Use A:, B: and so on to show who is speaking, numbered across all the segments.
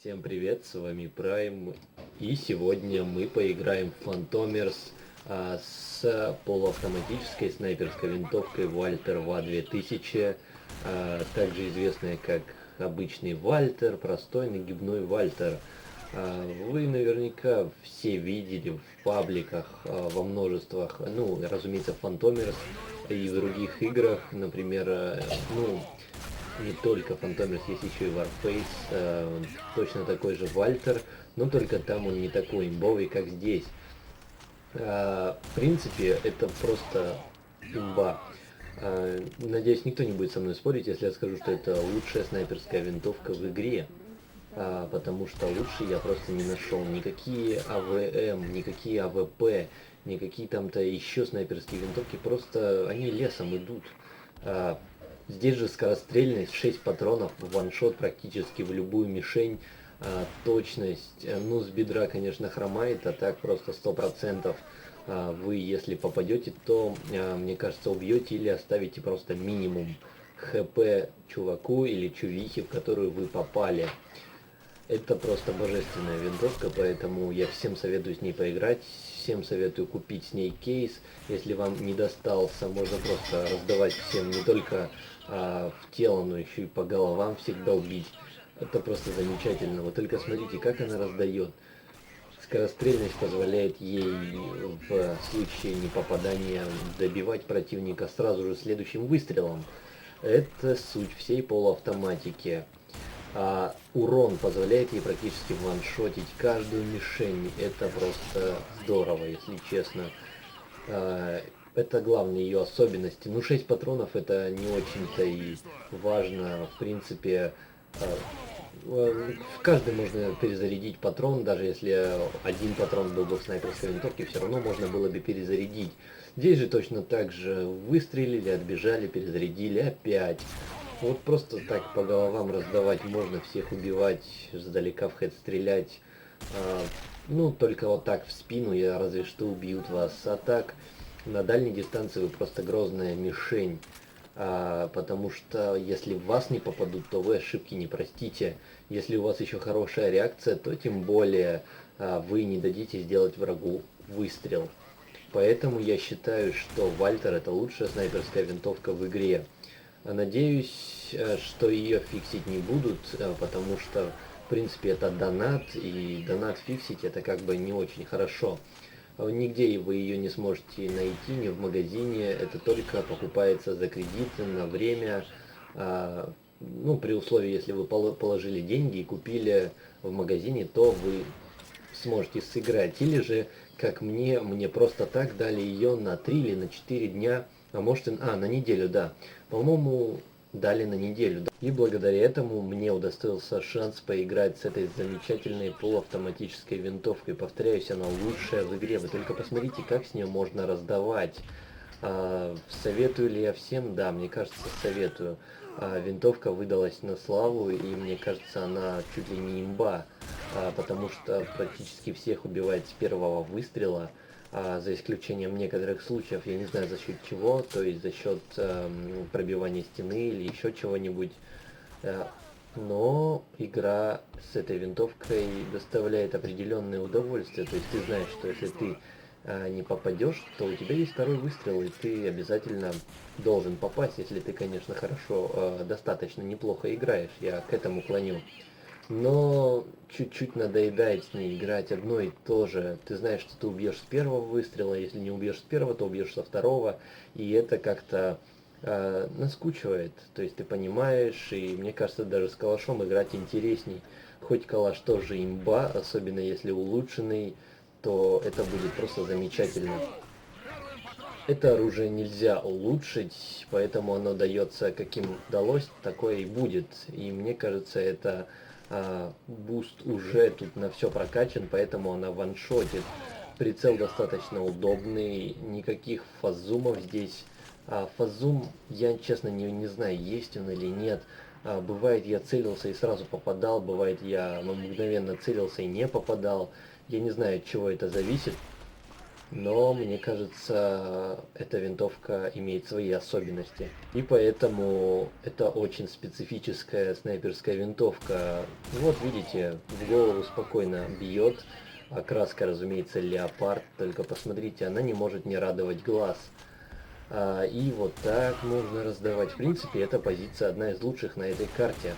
A: Всем привет, с вами Prime, и сегодня мы поиграем в Phantomers а, с полуавтоматической снайперской винтовкой Walter VA-2000, а, также известная как обычный Вальтер, простой нагибной Вальтер. А, вы наверняка все видели в пабликах а, во множествах, ну, разумеется, Phantomers и в других играх, например, а, ну, не только Фантомерс, есть еще и Warface, э, точно такой же Вальтер, но только там он не такой имбовый, как здесь. Э, в принципе, это просто имба. Э, надеюсь, никто не будет со мной спорить, если я скажу, что это лучшая снайперская винтовка в игре. А, потому что лучше я просто не нашел. Никакие АВМ, никакие АВП, никакие там-то еще снайперские винтовки, просто они лесом идут. А, Здесь же скорострельность 6 патронов, ваншот практически в любую мишень, а, точность, э, ну с бедра, конечно, хромает, а так просто 100%. А, вы, если попадете, то, а, мне кажется, убьете или оставите просто минимум хп чуваку или чувихе, в которую вы попали. Это просто божественная винтовка, поэтому я всем советую с ней поиграть, всем советую купить с ней кейс. Если вам не достался, можно просто раздавать всем не только а, в тело, но еще и по головам всех долбить. Это просто замечательно. Вы только смотрите, как она раздает. Скорострельность позволяет ей в случае непопадания добивать противника сразу же следующим выстрелом. Это суть всей полуавтоматики. А урон позволяет ей практически ваншотить каждую мишень. Это просто здорово, если честно. А, это главные ее особенности. Ну, 6 патронов это не очень-то и важно. В принципе, а, в каждый можно перезарядить патрон, даже если один патрон был бы в снайперской винтовке, все равно можно было бы перезарядить. Здесь же точно так же выстрелили, отбежали, перезарядили опять. Вот просто так по головам раздавать можно, всех убивать, сдалека в хед стрелять. А, ну, только вот так в спину я разве что убьют вас. А так, на дальней дистанции вы просто грозная мишень. А, потому что если в вас не попадут, то вы ошибки не простите. Если у вас еще хорошая реакция, то тем более а, вы не дадите сделать врагу выстрел. Поэтому я считаю, что Вальтер это лучшая снайперская винтовка в игре. Надеюсь, э, что ее фиксить не будут, э, потому что, в принципе, это донат, и донат фиксить это как бы не очень хорошо. Нигде вы ее не сможете найти, ни в магазине, это только покупается за кредиты на время, а, ну, при условии, если вы положили деньги и купили в магазине, то вы сможете сыграть. Или же, как мне, мне просто так дали ее на 3 или на 4 дня, а может, а, на неделю, да. По-моему, дали на неделю. И благодаря этому мне удостоился шанс поиграть с этой замечательной полуавтоматической винтовкой. Повторяюсь, она лучшая в игре. Вы только посмотрите, как с нее можно раздавать. А, советую ли я всем? Да, мне кажется, советую. А, винтовка выдалась на славу, и мне кажется, она чуть ли не имба, а, потому что практически всех убивает с первого выстрела а, за исключением некоторых случаев, я не знаю за счет чего, то есть за счет э, пробивания стены или еще чего-нибудь. Э, но игра с этой винтовкой доставляет определенное удовольствие, то есть ты знаешь, что если ты э, не попадешь, то у тебя есть второй выстрел, и ты обязательно должен попасть, если ты, конечно, хорошо, э, достаточно неплохо играешь, я к этому клоню но чуть-чуть надоедает с ней играть одно и то же. Ты знаешь, что ты убьешь с первого выстрела, если не убьешь с первого, то убьешь со второго, и это как-то э, наскучивает. То есть ты понимаешь, и мне кажется, даже с калашом играть интересней. Хоть калаш тоже имба, особенно если улучшенный, то это будет просто замечательно. Это оружие нельзя улучшить, поэтому оно дается каким далось, такое и будет. И мне кажется, это а, буст уже тут на все прокачан, поэтому она ваншотит. Прицел достаточно удобный, никаких фазумов здесь. А, фазум, я честно не, не знаю, есть он или нет. А, бывает я целился и сразу попадал, бывает я ну, мгновенно целился и не попадал. Я не знаю, от чего это зависит. Но мне кажется, эта винтовка имеет свои особенности. И поэтому это очень специфическая снайперская винтовка. Вот видите, в голову спокойно бьет. Окраска, разумеется, леопард, только посмотрите, она не может не радовать глаз. А, и вот так можно раздавать. В принципе, эта позиция одна из лучших на этой карте.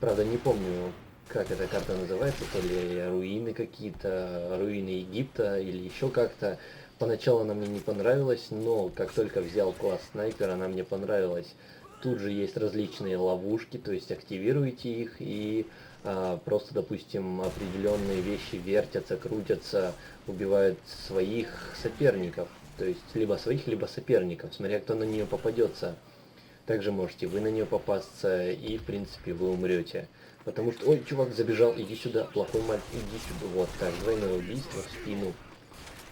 A: Правда, не помню, как эта карта называется, то ли руины какие-то, руины Египта или еще как-то. Поначалу она мне не понравилась, но как только взял класс снайпер, она мне понравилась. Тут же есть различные ловушки, то есть активируете их и а, просто, допустим, определенные вещи вертятся, крутятся, убивают своих соперников. То есть либо своих, либо соперников, смотря кто на нее попадется. Также можете вы на нее попасться и, в принципе, вы умрете. Потому что, ой, чувак забежал, иди сюда, плохой мальчик, иди сюда. Вот так, двойное убийство в спину.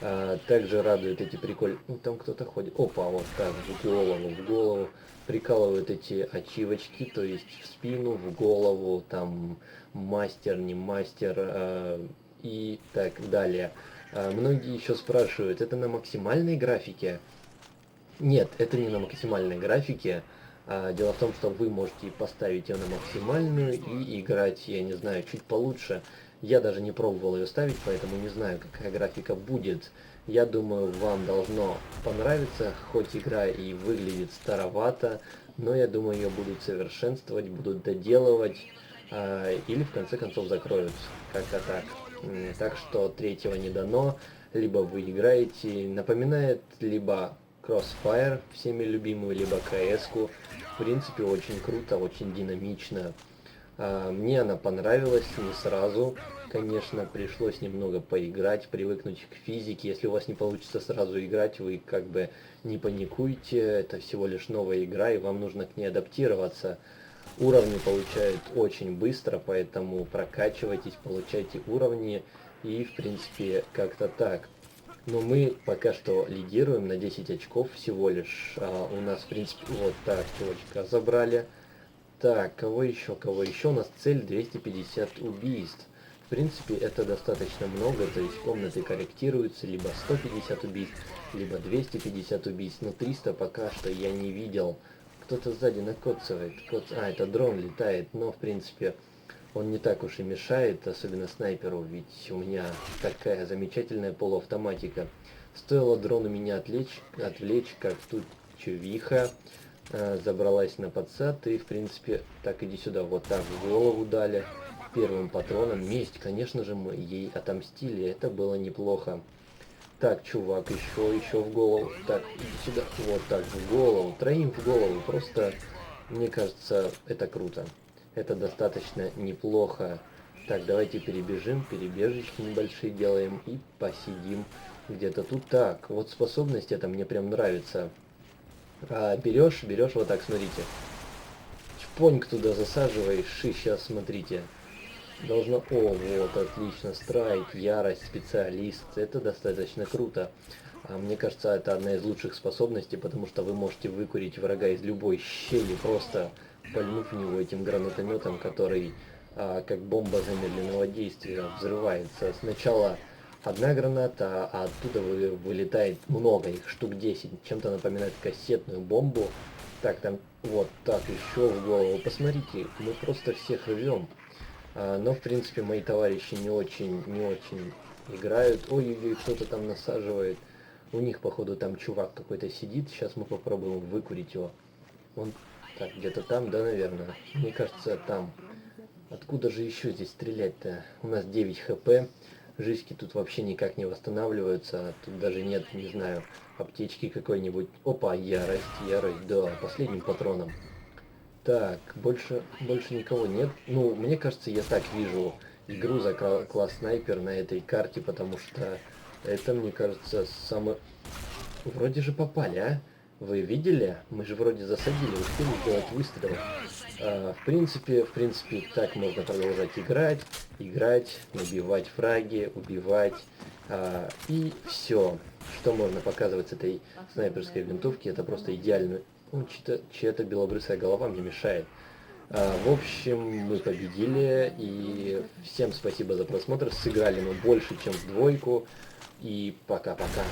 A: А, также радуют эти прикольные... Ну, там кто-то ходит. Опа, вот так, в голову, в голову. Прикалывают эти ачивочки, то есть в спину, в голову, там мастер, не мастер э, и так далее. А, многие еще спрашивают, это на максимальной графике? Нет, это не на максимальной графике. А, дело в том, что вы можете поставить ее на максимальную и играть, я не знаю, чуть получше. Я даже не пробовал ее ставить, поэтому не знаю, какая графика будет. Я думаю, вам должно понравиться, хоть игра и выглядит старовато, но я думаю, ее будут совершенствовать, будут доделывать, э, или в конце концов закроют, как-то так. Так что третьего не дано, либо вы играете, напоминает либо Crossfire, всеми любимую, либо КС. -ку. В принципе, очень круто, очень динамично. А, мне она понравилась не сразу. Конечно, пришлось немного поиграть, привыкнуть к физике. Если у вас не получится сразу играть, вы как бы не паникуйте. Это всего лишь новая игра, и вам нужно к ней адаптироваться. Уровни получают очень быстро, поэтому прокачивайтесь, получайте уровни. И, в принципе, как-то так. Но мы пока что лидируем на 10 очков всего лишь. А у нас, в принципе, вот так, чувачка забрали. Так, кого еще, кого еще? У нас цель 250 убийств. В принципе, это достаточно много, то есть комнаты корректируются, либо 150 убийств, либо 250 убийств, но 300 пока что я не видел. Кто-то сзади накоцывает, коц... а, это дрон летает, но, в принципе, он не так уж и мешает, особенно снайперу, ведь у меня такая замечательная полуавтоматика. Стоило дрону меня отвлечь, отвлечь как тут чувиха э, забралась на подсад и, в принципе, так иди сюда, вот так в голову дали первым патроном. Месть, конечно же, мы ей отомстили, это было неплохо. Так, чувак, еще, еще в голову. Так, иди сюда, вот так, в голову, троим в голову, просто, мне кажется, это круто это достаточно неплохо. Так, давайте перебежим, перебежечки небольшие делаем и посидим где-то тут. Так, вот способность это мне прям нравится. А, берешь, берешь вот так, смотрите. Чпоньк туда засаживаешь, и сейчас смотрите. Должно... О, вот, отлично, страйк, ярость, специалист. Это достаточно круто. А мне кажется, это одна из лучших способностей, потому что вы можете выкурить врага из любой щели, просто пальнув в него этим гранатометом, который а, как бомба замедленного действия взрывается. Сначала одна граната, а оттуда вы, вылетает много, их штук 10. Чем-то напоминает кассетную бомбу. Так, там вот так еще в голову. Посмотрите, мы просто всех рвем. А, но, в принципе, мои товарищи не очень, не очень играют. Ой-ой-ой, кто-то там насаживает. У них, походу, там чувак какой-то сидит. Сейчас мы попробуем выкурить его. Он так, где-то там, да, наверное? Мне кажется, там. Откуда же еще здесь стрелять-то? У нас 9 хп. Жизни тут вообще никак не восстанавливаются. Тут даже нет, не знаю, аптечки какой-нибудь. Опа, ярость, ярость, да, последним патроном. Так, больше, больше никого нет. Ну, мне кажется, я так вижу игру за класс снайпер на этой карте, потому что это, мне кажется, самое... Вроде же попали, а? Вы видели? Мы же вроде засадили, успели сделать выстрел. А, в принципе, в принципе, так можно продолжать играть, играть, набивать фраги, убивать. А, и все. Что можно показывать с этой снайперской винтовки, это просто идеально. Ну, чья-то белобрысая голова мне мешает. А, в общем, мы победили, и всем спасибо за просмотр. Сыграли мы больше, чем в двойку. И пока-пока.